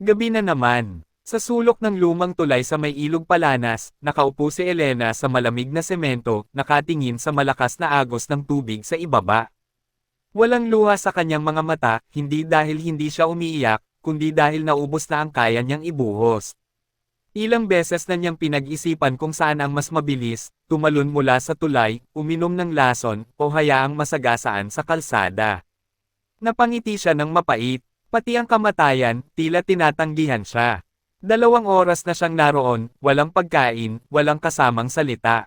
Gabi na naman. Sa sulok ng lumang tulay sa may ilog palanas, nakaupo si Elena sa malamig na semento, nakatingin sa malakas na agos ng tubig sa ibaba. Walang luha sa kanyang mga mata, hindi dahil hindi siya umiiyak, kundi dahil naubos na ang kaya niyang ibuhos. Ilang beses na niyang pinag-isipan kung saan ang mas mabilis, tumalon mula sa tulay, uminom ng lason, o hayaang masagasaan sa kalsada. Napangiti siya ng mapait, pati ang kamatayan, tila tinatanggihan siya. Dalawang oras na siyang naroon, walang pagkain, walang kasamang salita.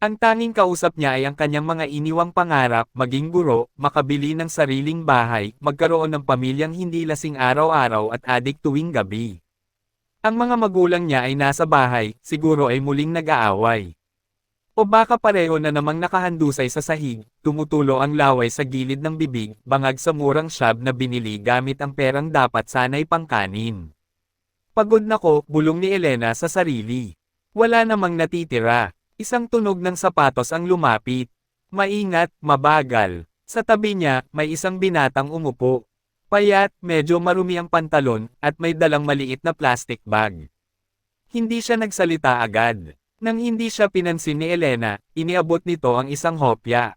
Ang tanging kausap niya ay ang kanyang mga iniwang pangarap, maging guro, makabili ng sariling bahay, magkaroon ng pamilyang hindi lasing araw-araw at adik tuwing gabi. Ang mga magulang niya ay nasa bahay, siguro ay muling nag-aaway. O baka pareho na namang nakahandusay sa sahig, tumutulo ang laway sa gilid ng bibig, bangag sa murang shab na binili gamit ang perang dapat sana'y pangkanin. Pagod na ko, bulong ni Elena sa sarili. Wala namang natitira. Isang tunog ng sapatos ang lumapit. Maingat, mabagal. Sa tabi niya, may isang binatang umupo. Payat, medyo marumi ang pantalon, at may dalang maliit na plastic bag. Hindi siya nagsalita agad. Nang hindi siya pinansin ni Elena, iniabot nito ang isang hopya.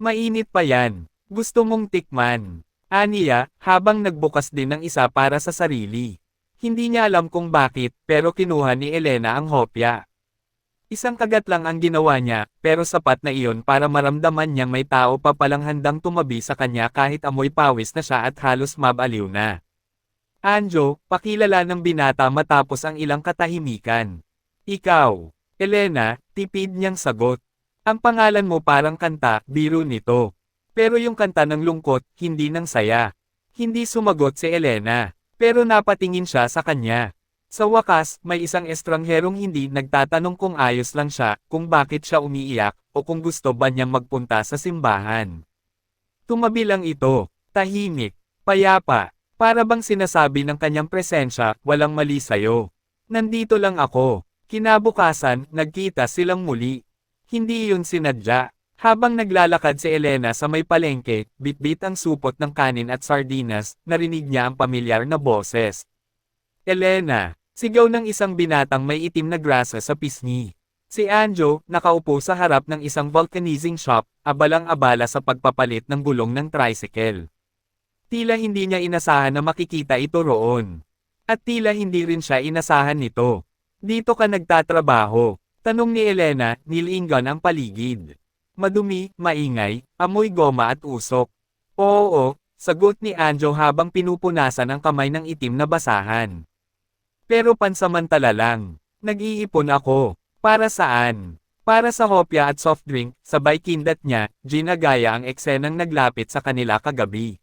Mainit pa yan. Gusto mong tikman. Aniya, habang nagbukas din ng isa para sa sarili. Hindi niya alam kung bakit, pero kinuha ni Elena ang hopya. Isang kagat lang ang ginawa niya, pero sapat na iyon para maramdaman niyang may tao pa palang handang tumabi sa kanya kahit amoy pawis na siya at halos mabaliw na. Anjo, pakilala ng binata matapos ang ilang katahimikan. Ikaw, Elena, tipid niyang sagot. Ang pangalan mo parang kanta, biro nito. Pero yung kanta ng lungkot, hindi ng saya. Hindi sumagot si Elena. Pero napatingin siya sa kanya. Sa wakas, may isang estrangherong hindi nagtatanong kung ayos lang siya, kung bakit siya umiiyak, o kung gusto ba niyang magpunta sa simbahan. Tumabi lang ito, tahimik, payapa, para bang sinasabi ng kanyang presensya, walang mali sayo. Nandito lang ako. Kinabukasan, nagkita silang muli. Hindi iyon sinadya. Habang naglalakad si Elena sa may palengke, bitbit ang supot ng kanin at sardinas, narinig niya ang pamilyar na boses. Elena, sigaw ng isang binatang may itim na grasa sa pisngi. Si Anjo, nakaupo sa harap ng isang vulcanizing shop, abalang-abala sa pagpapalit ng gulong ng tricycle. Tila hindi niya inasahan na makikita ito roon. At tila hindi rin siya inasahan nito. Dito ka nagtatrabaho. Tanong ni Elena, nilingan ang paligid. Madumi, maingay, amoy goma at usok. Oo, sagot ni Anjo habang pinupunasan ang kamay ng itim na basahan. Pero pansamantala lang. Nag-iipon ako. Para saan? Para sa hopya at soft drink, sabay kindat niya, ginagaya ang eksenang naglapit sa kanila kagabi.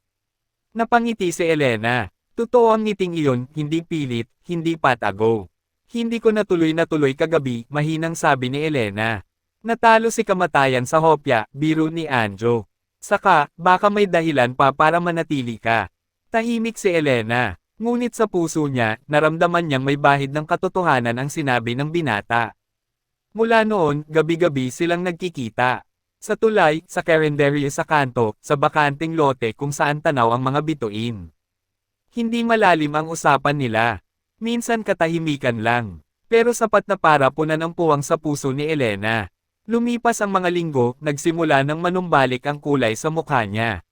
Napangiti si Elena. Totoo ang ngiting iyon, hindi pilit, hindi patago. Hindi ko natuloy na tuloy kagabi, mahinang sabi ni Elena. Natalo si kamatayan sa hopya, biro ni Anjo. Saka, baka may dahilan pa para manatili ka. Tahimik si Elena. Ngunit sa puso niya, naramdaman niyang may bahid ng katotohanan ang sinabi ng binata. Mula noon, gabi-gabi silang nagkikita. Sa tulay, sa karinderya sa kanto, sa bakanting lote kung saan tanaw ang mga bituin. Hindi malalim ang usapan nila. Minsan katahimikan lang. Pero sapat na para punan ang puwang sa puso ni Elena. Lumipas ang mga linggo, nagsimula ng manumbalik ang kulay sa mukha niya.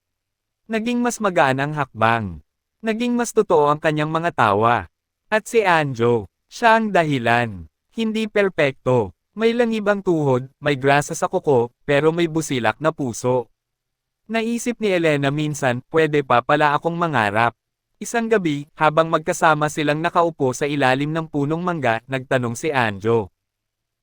Naging mas magaan ang hakbang. Naging mas totoo ang kanyang mga tawa. At si Anjo, siya ang dahilan. Hindi perpekto. May langib ang tuhod, may grasa sa kuko, pero may busilak na puso. Naisip ni Elena minsan, pwede pa pala akong mangarap. Isang gabi, habang magkasama silang nakaupo sa ilalim ng punong mangga, nagtanong si Anjo.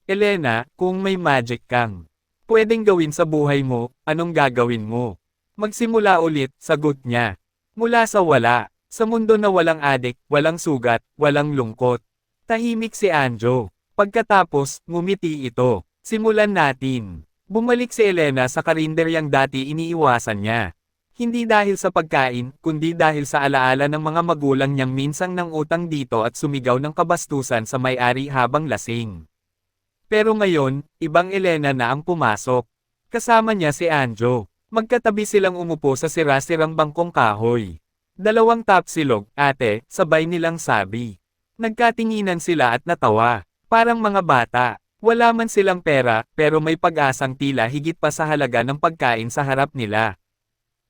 Elena, kung may magic kang pwedeng gawin sa buhay mo, anong gagawin mo? Magsimula ulit, sagot niya. Mula sa wala, sa mundo na walang adik, walang sugat, walang lungkot. Tahimik si Anjo. Pagkatapos, ngumiti ito. Simulan natin. Bumalik si Elena sa karinderyang dati iniiwasan niya. Hindi dahil sa pagkain, kundi dahil sa alaala ng mga magulang niyang minsang nang utang dito at sumigaw ng kabastusan sa may-ari habang lasing. Pero ngayon, ibang Elena na ang pumasok. Kasama niya si Anjo. Magkatabi silang umupo sa sira-sirang bangkong kahoy. Dalawang tapsilog, ate, sabay nilang sabi. Nagkatinginan sila at natawa. Parang mga bata. Wala man silang pera, pero may pag-asang tila higit pa sa halaga ng pagkain sa harap nila.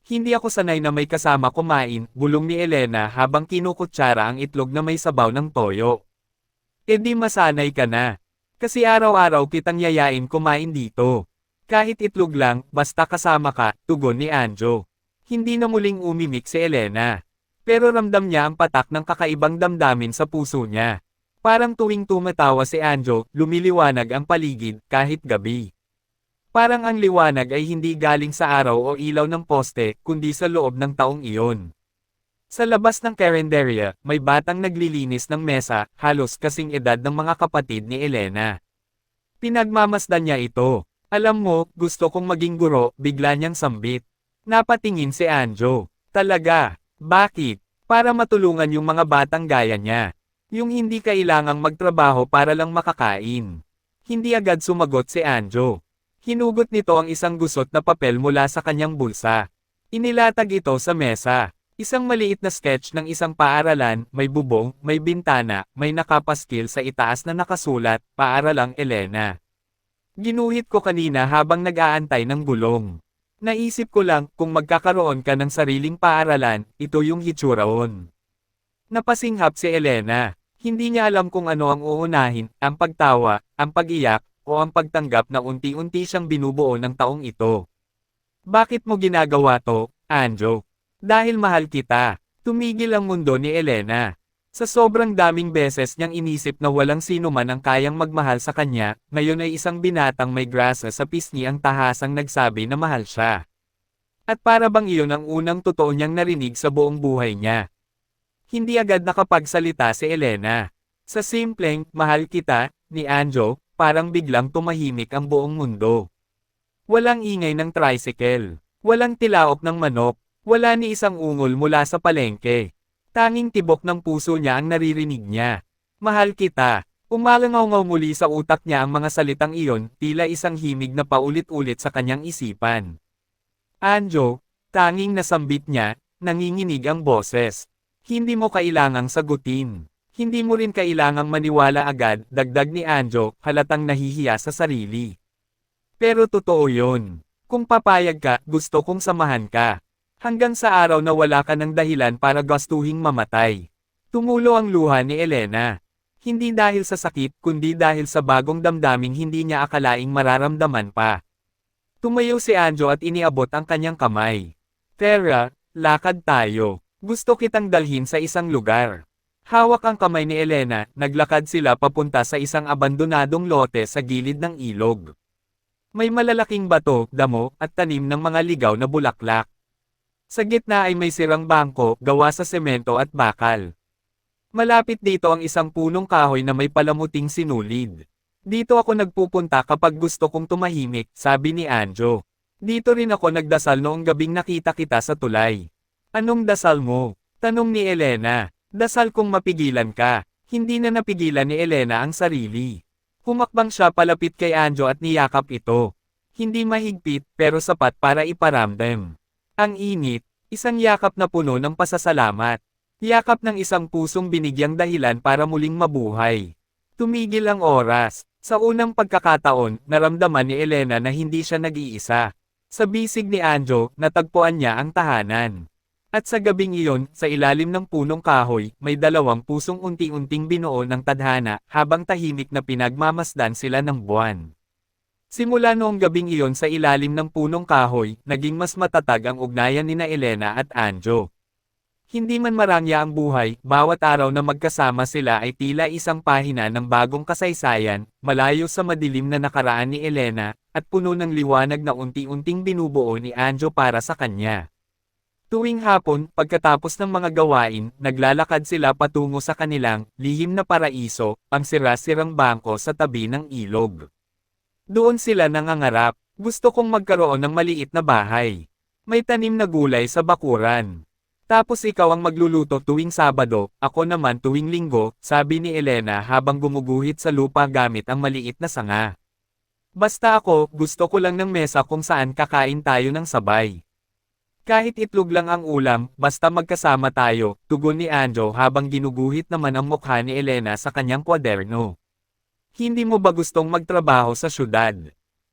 Hindi ako sanay na may kasama kumain, bulong ni Elena habang kinukutsara ang itlog na may sabaw ng toyo. E masanay ka na. Kasi araw-araw kitang yayain kumain dito. Kahit itlog lang, basta kasama ka, tugon ni Anjo. Hindi na muling umimik si Elena. Pero ramdam niya ang patak ng kakaibang damdamin sa puso niya. Parang tuwing tumatawa si Anjo, lumiliwanag ang paligid kahit gabi. Parang ang liwanag ay hindi galing sa araw o ilaw ng poste, kundi sa loob ng taong iyon. Sa labas ng karinderya, may batang naglilinis ng mesa, halos kasing edad ng mga kapatid ni Elena. Pinagmamasdan niya ito. Alam mo, gusto kong maging guro, bigla niyang sambit. Napatingin si Anjo. Talaga, bakit? Para matulungan yung mga batang gaya niya. Yung hindi kailangang magtrabaho para lang makakain. Hindi agad sumagot si Anjo. Hinugot nito ang isang gusot na papel mula sa kanyang bulsa. Inilatag ito sa mesa. Isang maliit na sketch ng isang paaralan, may bubong, may bintana, may nakapaskil sa itaas na nakasulat, Paaralang Elena. Ginuhit ko kanina habang nag-aantay ng gulong. Naisip ko lang, kung magkakaroon ka ng sariling paaralan, ito yung hitsuraon. Napasinghap si Elena. Hindi niya alam kung ano ang uunahin, ang pagtawa, ang pag-iyak, o ang pagtanggap na unti-unti siyang binubuo ng taong ito. Bakit mo ginagawa to, Anjo? Dahil mahal kita. Tumigil ang mundo ni Elena. Sa sobrang daming beses niyang inisip na walang sino man ang kayang magmahal sa kanya, ngayon ay isang binatang may grasa sa pisngi ang tahasang nagsabi na mahal siya. At para bang iyon ang unang totoo niyang narinig sa buong buhay niya. Hindi agad nakapagsalita si Elena. Sa simpleng, mahal kita, ni Anjo, parang biglang tumahimik ang buong mundo. Walang ingay ng tricycle. Walang tilaok ng manok. Wala ni isang ungol mula sa palengke. Tanging tibok ng puso niya ang naririnig niya. Mahal kita. Umalangaw muli sa utak niya ang mga salitang iyon, tila isang himig na paulit-ulit sa kanyang isipan. Anjo, tanging nasambit niya, nanginginig ang boses. Hindi mo kailangang sagutin. Hindi mo rin kailangang maniwala agad, dagdag ni Anjo, halatang nahihiya sa sarili. Pero totoo yon. Kung papayag ka, gusto kong samahan ka. Hanggang sa araw na wala ka ng dahilan para gastuhing mamatay. Tumulo ang luha ni Elena. Hindi dahil sa sakit, kundi dahil sa bagong damdaming hindi niya akalaing mararamdaman pa. Tumayo si Anjo at iniabot ang kanyang kamay. Tara, lakad tayo. Gusto kitang dalhin sa isang lugar. Hawak ang kamay ni Elena, naglakad sila papunta sa isang abandonadong lote sa gilid ng ilog. May malalaking bato, damo, at tanim ng mga ligaw na bulaklak. Sa gitna ay may sirang bangko, gawa sa semento at bakal. Malapit dito ang isang punong kahoy na may palamuting sinulid. Dito ako nagpupunta kapag gusto kong tumahimik, sabi ni Anjo. Dito rin ako nagdasal noong gabing nakita kita sa tulay. Anong dasal mo? Tanong ni Elena. Dasal kong mapigilan ka. Hindi na napigilan ni Elena ang sarili. Humakbang siya palapit kay Anjo at niyakap ito. Hindi mahigpit, pero sapat para iparamdam. Ang init, isang yakap na puno ng pasasalamat. Yakap ng isang pusong binigyang dahilan para muling mabuhay. Tumigil ang oras. Sa unang pagkakataon, naramdaman ni Elena na hindi siya nag-iisa. Sa bisig ni Anjo, natagpuan niya ang tahanan. At sa gabing iyon, sa ilalim ng punong kahoy, may dalawang pusong unti-unting binuo ng tadhana, habang tahimik na pinagmamasdan sila ng buwan. Simula noong gabing iyon sa ilalim ng punong kahoy, naging mas matatag ang ugnayan ni na Elena at Anjo. Hindi man marangya ang buhay, bawat araw na magkasama sila ay tila isang pahina ng bagong kasaysayan, malayo sa madilim na nakaraan ni Elena, at puno ng liwanag na unti-unting binubuo ni Anjo para sa kanya. Tuwing hapon, pagkatapos ng mga gawain, naglalakad sila patungo sa kanilang lihim na paraiso, ang sirasirang bangko sa tabi ng ilog. Doon sila nangangarap, gusto kong magkaroon ng maliit na bahay. May tanim na gulay sa bakuran. Tapos ikaw ang magluluto tuwing Sabado, ako naman tuwing Linggo, sabi ni Elena habang gumuguhit sa lupa gamit ang maliit na sanga. Basta ako, gusto ko lang ng mesa kung saan kakain tayo ng sabay. Kahit itlog lang ang ulam, basta magkasama tayo, tugon ni Anjo habang ginuguhit naman ang mukha ni Elena sa kanyang kwaderno. Hindi mo ba gustong magtrabaho sa syudad?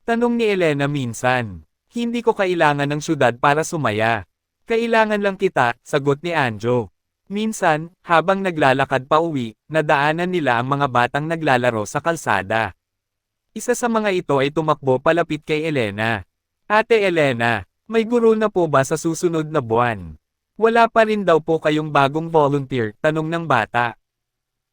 Tanong ni Elena minsan. Hindi ko kailangan ng syudad para sumaya. Kailangan lang kita, sagot ni Anjo. Minsan, habang naglalakad pa uwi, nadaanan nila ang mga batang naglalaro sa kalsada. Isa sa mga ito ay tumakbo palapit kay Elena. Ate Elena, may guro na po ba sa susunod na buwan? Wala pa rin daw po kayong bagong volunteer, tanong ng bata.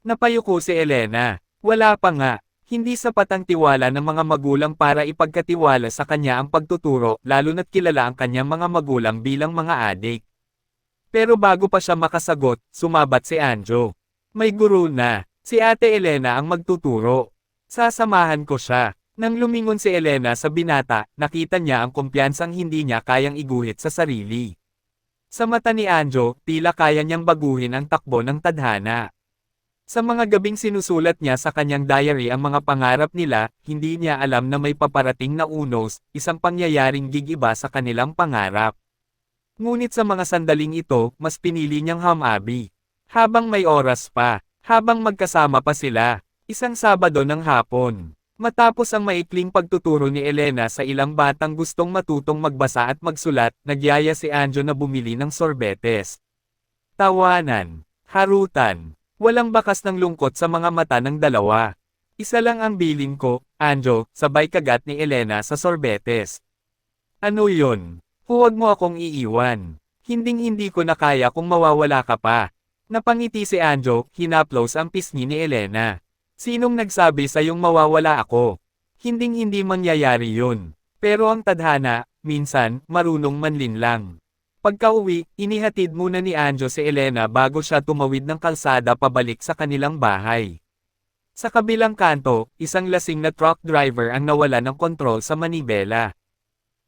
Napayuko si Elena. Wala pa nga. Hindi sapat ang tiwala ng mga magulang para ipagkatiwala sa kanya ang pagtuturo, lalo na't kilala ang kanyang mga magulang bilang mga adik. Pero bago pa siya makasagot, sumabat si Anjo. May guro na. Si Ate Elena ang magtuturo. Sasamahan ko siya. Nang lumingon si Elena sa binata, nakita niya ang kumpiyansang hindi niya kayang iguhit sa sarili. Sa mata ni Anjo, tila kaya niyang baguhin ang takbo ng tadhana. Sa mga gabing sinusulat niya sa kanyang diary ang mga pangarap nila, hindi niya alam na may paparating na unos, isang pangyayaring gigiba sa kanilang pangarap. Ngunit sa mga sandaling ito, mas pinili niyang hamabi. Habang may oras pa, habang magkasama pa sila, isang Sabado ng hapon. Matapos ang maikling pagtuturo ni Elena sa ilang batang gustong matutong magbasa at magsulat, nagyaya si Anjo na bumili ng sorbetes. Tawanan, harutan, walang bakas ng lungkot sa mga mata ng dalawa. Isa lang ang bilin ko, Anjo, sabay kagat ni Elena sa sorbetes. Ano yun? Huwag mo akong iiwan. Hinding-hindi ko na kaya kung mawawala ka pa. Napangiti si Anjo, hinaplos ang pisngi ni Elena. Sinong nagsabi sa yung mawawala ako? Hinding-hindi mangyayari yun. Pero ang tadhana, minsan, marunong manlin lang. Pagka-uwi, inihatid muna ni Anjo si Elena bago siya tumawid ng kalsada pabalik sa kanilang bahay. Sa kabilang kanto, isang lasing na truck driver ang nawala ng kontrol sa manibela.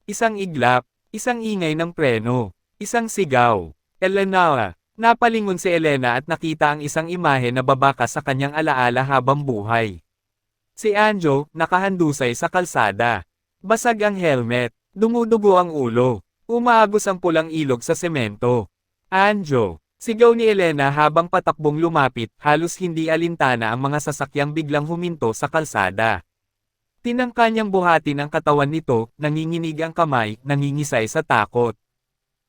Isang iglap, isang ingay ng preno, isang sigaw. Elena, napalingon si Elena at nakita ang isang imahe na babaka sa kanyang alaala habang buhay. Si Anjo, nakahandusay sa kalsada. Basag ang helmet, dumudugo ang ulo, umaagos ang pulang ilog sa semento. Anjo, sigaw ni Elena habang patakbong lumapit, halos hindi alintana ang mga sasakyang biglang huminto sa kalsada. Tinangka niyang buhatin ang katawan nito, nanginginig ang kamay, nangingisay sa takot.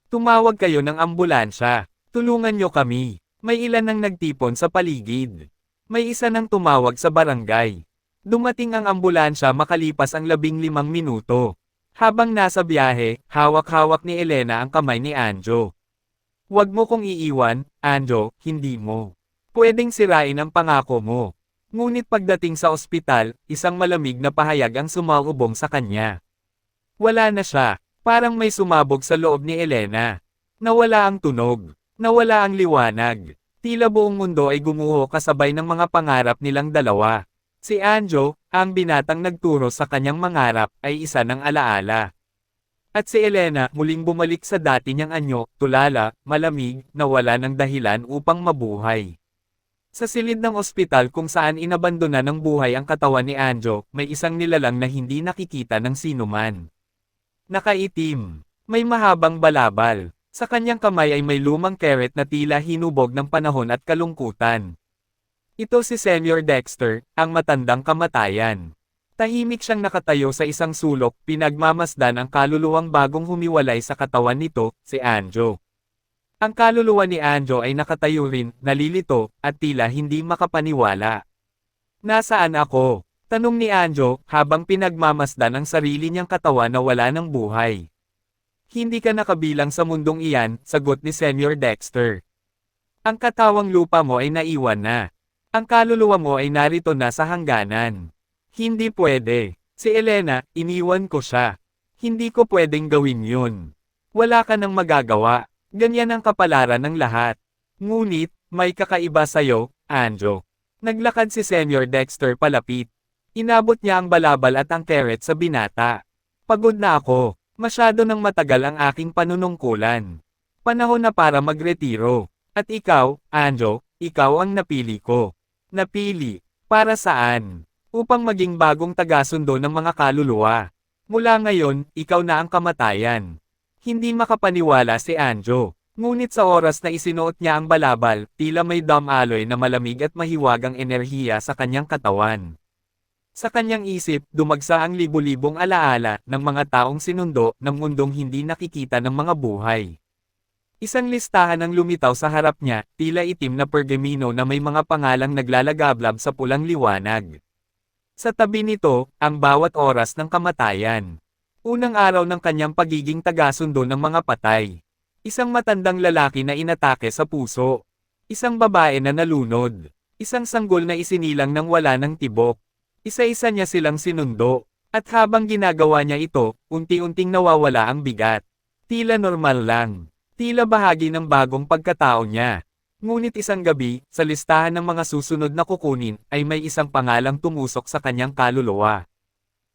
Tumawag kayo ng ambulansya. Tulungan niyo kami. May ilan nang nagtipon sa paligid. May isa nang tumawag sa barangay. Dumating ang ambulansya makalipas ang labing limang minuto. Habang nasa biyahe, hawak-hawak ni Elena ang kamay ni Anjo. Huwag mo kong iiwan, Anjo, hindi mo. Pwedeng sirain ang pangako mo. Ngunit pagdating sa ospital, isang malamig na pahayag ang sumalubong sa kanya. Wala na siya, parang may sumabog sa loob ni Elena. Nawala ang tunog, nawala ang liwanag. Tila buong mundo ay gumuho kasabay ng mga pangarap nilang dalawa. Si Anjo, ang binatang nagturo sa kanyang mangarap, ay isa ng alaala. At si Elena muling bumalik sa dati niyang anyo, tulala, malamig, nawala ng dahilan upang mabuhay. Sa silid ng ospital kung saan inabandona ng buhay ang katawan ni Anjo, may isang nilalang na hindi nakikita ng sinuman. Nakaitim. May mahabang balabal. Sa kanyang kamay ay may lumang carrot na tila hinubog ng panahon at kalungkutan. Ito si Senior Dexter, ang matandang kamatayan. Tahimik siyang nakatayo sa isang sulok, pinagmamasdan ang kaluluwang bagong humiwalay sa katawan nito, si Anjo. Ang kaluluwa ni Anjo ay nakatayo rin, nalilito, at tila hindi makapaniwala. Nasaan ako? Tanong ni Anjo, habang pinagmamasdan ang sarili niyang katawan na wala ng buhay. Hindi ka nakabilang sa mundong iyan, sagot ni Senior Dexter. Ang katawang lupa mo ay naiwan na. Ang kaluluwa mo ay narito na sa hangganan. Hindi pwede. Si Elena, iniwan ko siya. Hindi ko pwedeng gawin yun. Wala ka nang magagawa. Ganyan ang kapalaran ng lahat. Ngunit, may kakaiba sa'yo, Anjo. Naglakad si Senior Dexter palapit. Inabot niya ang balabal at ang carrot sa binata. Pagod na ako. Masyado nang matagal ang aking panunungkulan. Panahon na para magretiro. At ikaw, Anjo, ikaw ang napili ko. Napili. Para saan? Upang maging bagong tagasundo ng mga kaluluwa. Mula ngayon, ikaw na ang kamatayan. Hindi makapaniwala si Anjo. Ngunit sa oras na isinuot niya ang balabal, tila may dam alloy na malamig at mahiwagang enerhiya sa kanyang katawan. Sa kanyang isip, dumagsa ang libu-libong alaala ng mga taong sinundo ng mundong hindi nakikita ng mga buhay. Isang listahan ang lumitaw sa harap niya, tila itim na pergamino na may mga pangalang naglalagablab sa pulang liwanag. Sa tabi nito, ang bawat oras ng kamatayan. Unang araw ng kanyang pagiging tagasundo ng mga patay. Isang matandang lalaki na inatake sa puso. Isang babae na nalunod. Isang sanggol na isinilang nang wala ng tibok. Isa-isa niya silang sinundo. At habang ginagawa niya ito, unti-unting nawawala ang bigat. Tila normal lang. Tila bahagi ng bagong pagkatao niya. Ngunit isang gabi, sa listahan ng mga susunod na kukunin, ay may isang pangalang tumusok sa kanyang kaluluwa.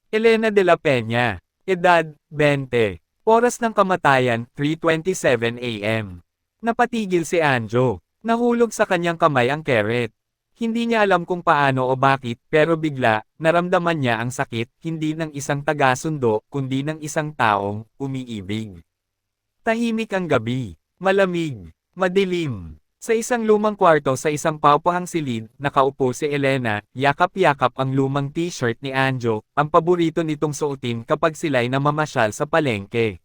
Elena de la Peña. Edad, 20. Oras ng kamatayan, 3.27 a.m. Napatigil si Anjo. Nahulog sa kanyang kamay ang keret. Hindi niya alam kung paano o bakit, pero bigla, naramdaman niya ang sakit, hindi ng isang tagasundo, kundi ng isang taong, umiibig. Tahimik ang gabi. Malamig. Madilim. Sa isang lumang kwarto sa isang paupahang silid, nakaupo si Elena, yakap-yakap ang lumang t-shirt ni Anjo, ang paborito nitong suotin kapag sila'y namamasyal sa palengke.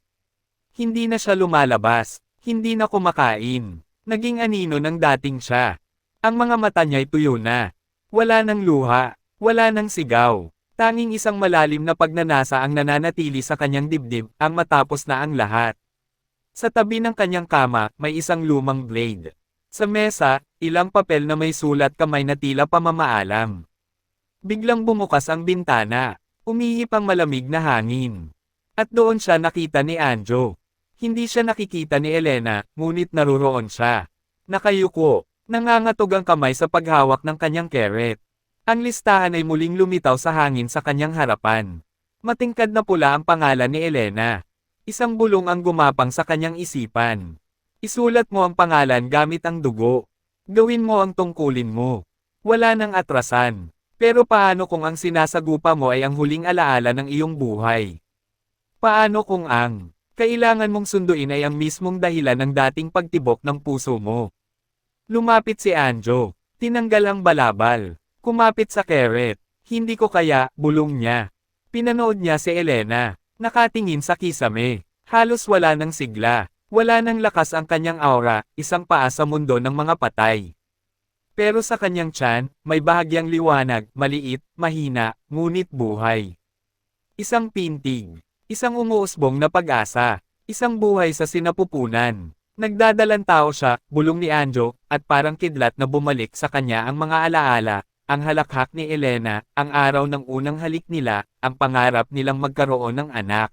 Hindi na siya lumalabas, hindi na kumakain. Naging anino ng dating siya. Ang mga mata niya'y tuyo na. Wala ng luha, wala ng sigaw. Tanging isang malalim na pagnanasa ang nananatili sa kanyang dibdib, ang matapos na ang lahat. Sa tabi ng kanyang kama, may isang lumang blade. Sa mesa, ilang papel na may sulat kamay na tila pamamaalam. Biglang bumukas ang bintana. Umihip ang malamig na hangin. At doon siya nakita ni Anjo. Hindi siya nakikita ni Elena, ngunit naruroon siya. Nakayuko, nangangatog ang kamay sa paghawak ng kanyang keret. Ang listahan ay muling lumitaw sa hangin sa kanyang harapan. Matingkad na pula ang pangalan ni Elena. Isang bulong ang gumapang sa kanyang isipan. Isulat mo ang pangalan gamit ang dugo. Gawin mo ang tungkulin mo. Wala nang atrasan. Pero paano kung ang sinasagupa mo ay ang huling alaala ng iyong buhay? Paano kung ang kailangan mong sunduin ay ang mismong dahilan ng dating pagtibok ng puso mo? Lumapit si Anjo. Tinanggal ang balabal. Kumapit sa keret. Hindi ko kaya, bulong niya. Pinanood niya si Elena. Nakatingin sa kisame. Halos wala ng sigla. Wala ng lakas ang kanyang aura, isang paa sa mundo ng mga patay. Pero sa kanyang tiyan, may bahagyang liwanag, maliit, mahina, ngunit buhay. Isang pintig. Isang umuusbong na pag-asa. Isang buhay sa sinapupunan. Nagdadalang tao siya, bulong ni Anjo, at parang kidlat na bumalik sa kanya ang mga alaala, ang halakhak ni Elena, ang araw ng unang halik nila, ang pangarap nilang magkaroon ng anak.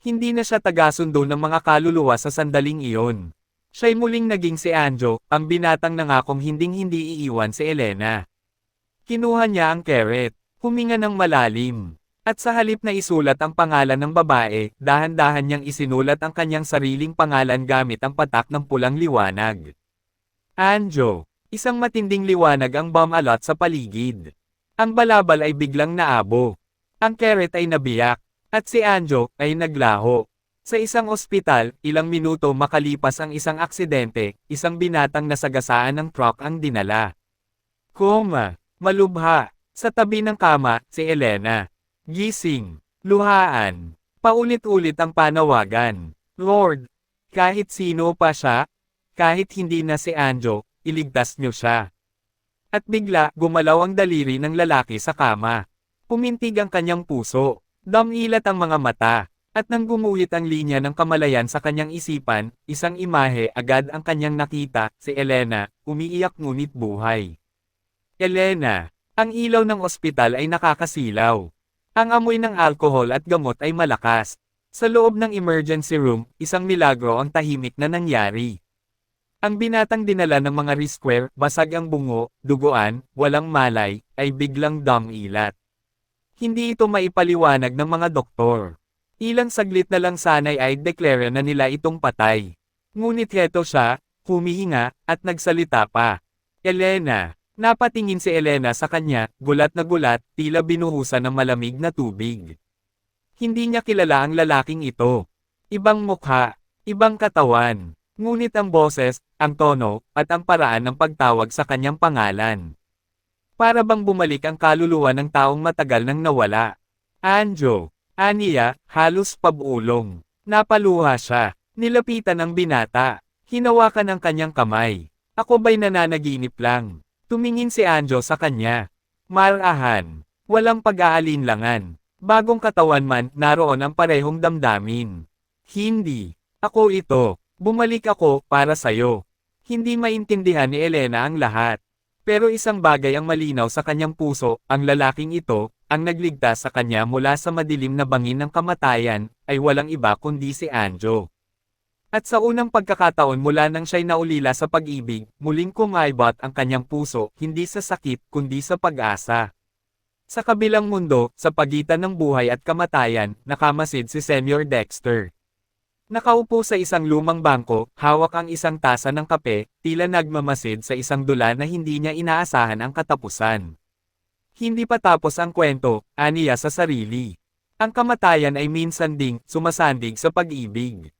Hindi na siya tagasundo ng mga kaluluwa sa sandaling iyon. Siya'y muling naging si Anjo, ang binatang nangakong hinding-hindi iiwan si Elena. Kinuha niya ang keret, huminga ng malalim. At sa halip na isulat ang pangalan ng babae, dahan-dahan niyang isinulat ang kanyang sariling pangalan gamit ang patak ng pulang liwanag. Anjo, isang matinding liwanag ang bumalot sa paligid. Ang balabal ay biglang naabo. Ang keret ay nabiyak, at si Anjo ay naglaho. Sa isang ospital, ilang minuto makalipas ang isang aksidente, isang binatang nasagasaan ng truck ang dinala. Koma, malubha, sa tabi ng kama, si Elena. Gising, luhaan, paulit-ulit ang panawagan. Lord, kahit sino pa siya, kahit hindi na si Anjo, iligtas niyo siya. At bigla, gumalaw ang daliri ng lalaki sa kama. Pumintig ang kanyang puso, damilat ang mga mata, at nang gumuhit ang linya ng kamalayan sa kanyang isipan, isang imahe agad ang kanyang nakita, si Elena, umiiyak ngunit buhay. Elena, ang ilaw ng ospital ay nakakasilaw. Ang amoy ng alkohol at gamot ay malakas. Sa loob ng emergency room, isang milagro ang tahimik na nangyari. Ang binatang dinala ng mga resquare, basag ang bungo, duguan, walang malay, ay biglang damilat. Hindi ito maipaliwanag ng mga doktor. Ilang saglit na lang sanay ay deklara na nila itong patay. Ngunit heto siya, humihinga, at nagsalita pa. Elena, napatingin si Elena sa kanya, gulat na gulat, tila binuhusan ng malamig na tubig. Hindi niya kilala ang lalaking ito. Ibang mukha, ibang katawan. Ngunit ang boses, ang tono, at ang paraan ng pagtawag sa kanyang pangalan. Para bang bumalik ang kaluluwa ng taong matagal nang nawala. Anjo, Aniya, halos pabulong. Napaluha siya. Nilapitan ang binata. Hinawakan ang kanyang kamay. Ako ba'y nananaginip lang? Tumingin si Anjo sa kanya. Marahan. Walang pag-aalinlangan. Bagong katawan man, naroon ang parehong damdamin. Hindi. Ako ito. Bumalik ako, para sayo. Hindi maintindihan ni Elena ang lahat. Pero isang bagay ang malinaw sa kanyang puso, ang lalaking ito, ang nagligtas sa kanya mula sa madilim na bangin ng kamatayan, ay walang iba kundi si Anjo. At sa unang pagkakataon mula nang siya'y naulila sa pag-ibig, muling kumaibot ang kanyang puso, hindi sa sakit kundi sa pag-asa. Sa kabilang mundo, sa pagitan ng buhay at kamatayan, nakamasid si Senior Dexter. Nakaupo sa isang lumang bangko, hawak ang isang tasa ng kape, tila nagmamasid sa isang dula na hindi niya inaasahan ang katapusan. Hindi pa tapos ang kwento, aniya sa sarili. Ang kamatayan ay minsan ding sumasandig sa pag-ibig.